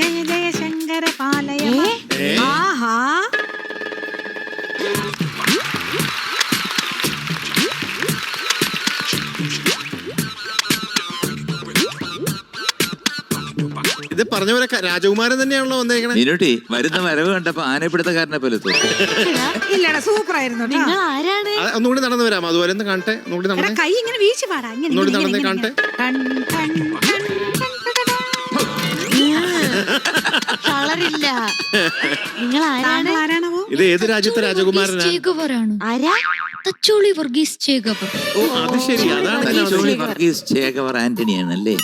ജയ ജയ ശങ്കര പാലയ ആഹാ. ഇത് പറഞ്ഞവരെ രാജകുമാരൻ തന്നെയാണല്ലോ വന്നേക്കണേ. മീനുട്ടി വരുന്ന വരവ് കണ്ടപ്പോ ആനപ്പിടുത്തക്കാരനെ പോലെ ഇല്ലടാ സൂപ്പർ ആയിരുന്നു നിങ്ങൾ ആരാണ്? ഒന്നുകൂടി നടന്നു വരാം. അതുപോലെ ഒന്ന് കാണട്ടെ. ഒന്നുകൂടി നടന്നേ. കൈ ഇങ്ങനെ വീശി പാടാ. ഇങ്ങനെ ഒന്നുകൂടി നടന്നേ കാണട്ടെ. കളറില്ല. നിങ്ങൾ ആരാണ് ഇത് ഏത് രാജ്യത്തെ രാജകുമാരനാ ചേകവറാണ് ആരാ? തച്ചോളി വർഗീസ് ചേകവർ ഓ അത് ശരി. അതാണ് ഞാൻ തച്ചോളി വർഗീസ് ചേകവർ ആന്റണിയാണ് അല്ലേ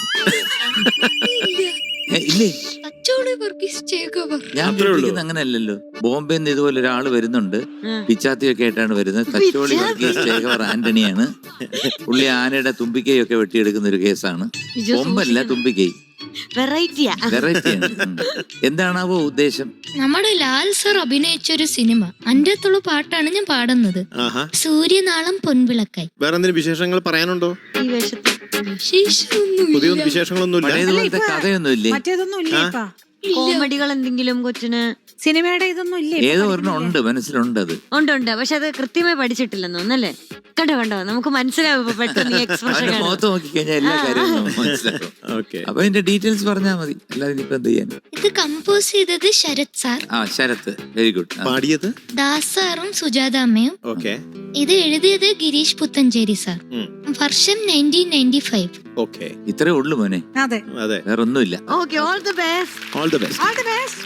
ഏ, ഇല്ലേ? തച്ചോളി വർഗീസ് ചേകവർ ഞാൻ അത്രേ ഉള്ളൂ. വിചാരിക്കുന്നത് അങ്ങനല്ലല്ലോ ബോംബെയിൽ നിന്ന് ഇതുപോലെ ഒരാൾ വരുന്നുണ്ട്. പിച്ചാത്തി പിച്ചാത്തിയൊക്കെ ആയിട്ടാണ് വരുന്നത്. തച്ചോളി വർഗീസ് ചേകവർ ആന്റണിയാണ്. പുള്ളി ആനയുടെ തുമ്പിക്കൈ ഒക്കെ വെട്ടിയെടുക്കുന്ന ഒരു കേസാണ്. ബോംബല്ല തുമ്പിക്കൈ. വെറൈറ്റിയാ വെറൈറ്റിയാണ് ഉം. എന്താണാവോ ഉദ്ദേശം? നമ്മുടെ ലാൽ സർ അഭിനയിച്ച ഒരു സിനിമ അന്റെ അകത്തുള്ള പാട്ടാണ് ഞാൻ പാടുന്നത്. ആഹാ. സൂര്യനാളം പൊൻവിളക്കായി. വേറെ എന്തെങ്കിലും വിശേഷങ്ങൾ പറയാനുണ്ടോ? ഈ വേഷത്തിൽ. വിശേഷമൊന്നുമില്ല. പുതിയ വിശേഷങ്ങളൊന്നുമില്ല. പഴയതുപോലത്തെ കഥയൊന്നും ഇല്ല മറ്റേതൊന്നും ഇല്ലേ ഇപ്പൊ. കോമഡികൾ എന്തെങ്കിലും കൊച്ചിന്? സിനിമയുടെ ഇതൊന്നും ഇല്ലേ ഏതോ ഒരെണ്ണം ഉണ്ട് മനസ്സിലുണ്ട് അത്. ഉണ്ട് ഉണ്ട്. പക്ഷെ അത് കൃത്യമായി പഠിച്ചിട്ടില്ലെന്ന് അല്ലേ? കണ്ടോ കണ്ടോ? നമുക്ക് മനസ്സിലാവും പെട്ടെന്ന് എക്സ്പ്രഷൻ അവന്റെ മുഖത്ത് നോക്കിക്കഴിഞ്ഞാൽ എല്ലാ കാര്യവും നമുക്ക് മനസ്സിലാവും. ഓക്കെ അപ്പൊ അതിന്റെ ഡീറ്റെയിൽസ് പറഞ്ഞാൽ മതി. അല്ലാതെ ഇനിയിപ്പോ എന്ത് ചെയ്യാൻ? ഇത് കമ്പോസ് ചെയ്തത് ശരത് സാർ. ആ ശരത്ത് വെരി ഗുഡ് പാടിയത്? ദാസ് സാറും സുജാത അമ്മയും. ഓക്കെ ഇത് എഴുതിയത് ഗിരീഷ് പുത്തഞ്ചേരി സാർ. വർഷം നയന്റീൻ നയന്റി ഫൈവ് ഓക്കെ. ഇത്രേ ഉള്ളു മോനെ. അതെ. അതെ വേറെ ഒന്നുമില്ല okay all the best all the best all the best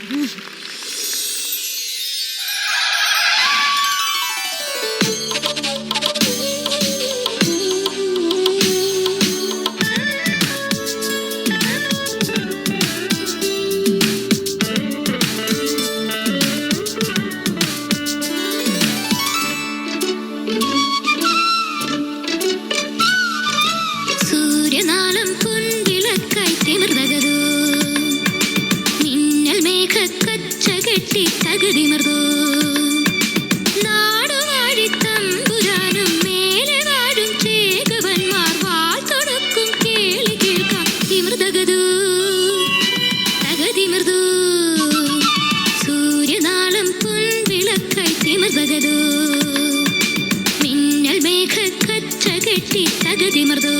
തിമിർതകതോ മേഘ കച്ച കെട്ടി തകതിമർതോ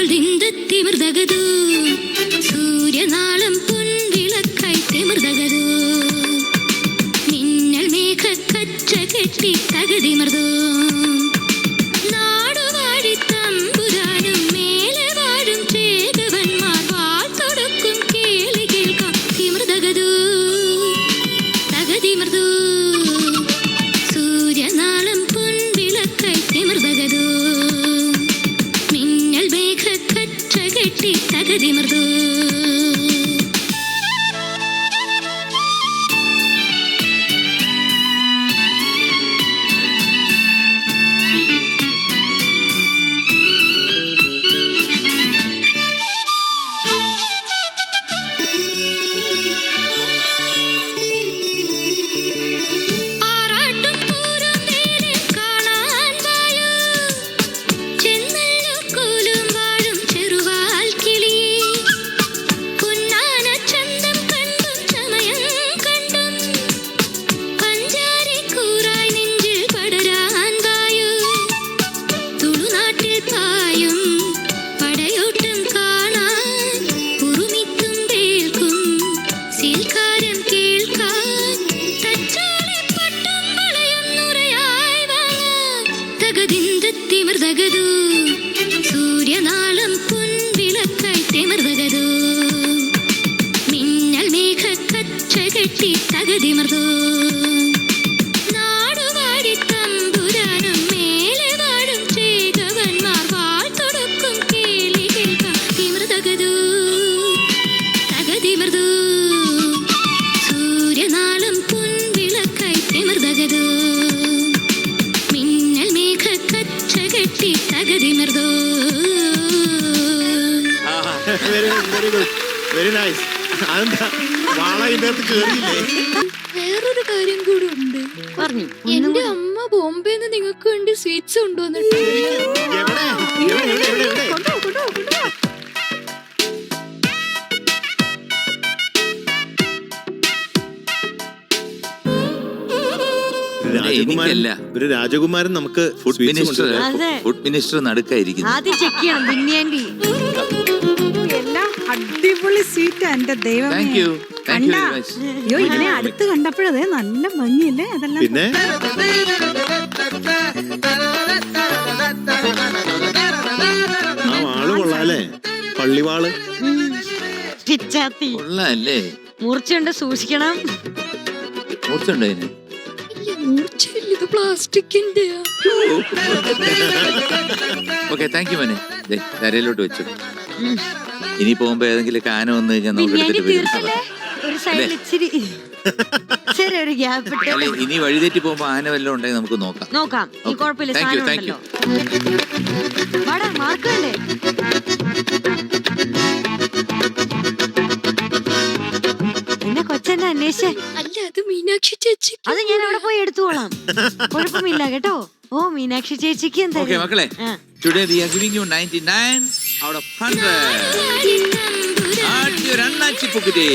அவள் இந்த திமிர்தகது சூரிய நாளம் பொன் விளக்கை திமிர்தகது மின்னல் மேக கச்ச கெட்டி தகுதிமிர்தோ ഹൃദയമൃദു കെട്ടി തകതിമർന്നു നാടുവാഴി തമ്പുരാനും വേറൊരു കാര്യം കൂടി ഉണ്ട്. പറഞ്ഞു. എന്റെ അമ്മ ബോംബെ നിങ്ങൾക്ക് വേണ്ടി സ്വീറ്റ്സ് എവിടെ? ഒരു രാജകുമാരൻ എനിക്കല്ല. ഒരു രാജകുമാരൻ നമുക്ക് ഫുഡ് മിനിസ്റ്റർ കൊണ്ടുവരും. അതെ. ഫുഡ് മിനിസ്റ്റർ നടുക്കായിരിക്കുന്നു. ആദ്യം ചെക്ക് ചെയ്യണം ബിന്നിയാൻഡി എല്ലാം അടിപൊളി സ്വീറ്റ് എന്റെ ദൈവം അയ്യോ ഇതിനെ അടുത്ത് കണ്ടപ്പോഴതേ നല്ല ഭംഗിയല്ലേ അതെല്ലാം. പിന്നെ? ആ വാൾ കൊള്ളാല്ലേ? പള്ളിവാൾ. പിച്ചാത്തി കൊള്ളാല്ലേ? മൂർച്ചയുണ്ട് സൂക്ഷിക്കണം. ഇത് പ്ലാസ്റ്റിക്കിന്റെ ഓക്കെ താങ്ക് യു മോനെ. ദേ, തരയിലോട്ട് വെച്ചു. ഇനി പോകുമ്പോ ഏതെങ്കിലും കാനം വന്നു കഴിഞ്ഞാൽ നമുക്ക് എടുത്തിട്ട് വരും. അല്ല, ഇനി വഴിതെറ്റി പോകുമ്പോ ആന വല്ലതും ഉണ്ടെങ്കിൽ നമുക്ക് നോക്കാം. നോക്കാം. ഈ Okay. കുഴപ്പമില്ല Thank you, സാധനം thank you. ഉണ്ടല്ലോ. വാടാ മാർക്ക് വേണ്ടേ? എന്നെ കൊച്ചെന്നെ അന്വേഷിച്ചേ. അല്ല അത് മീനാക്ഷി ചേച്ചി അത് ഞാൻ അവിടെ പോയി എടുത്തുകൊള്ളാം. കുഴപ്പമില്ല കേട്ടോ. ഓ മീനാക്ഷി ചേച്ചിക്ക് എന്താ ഓക്കെ മക്കളെ ആ. Today we are giving you 99 out of 100. Add your Annachi Pukudi.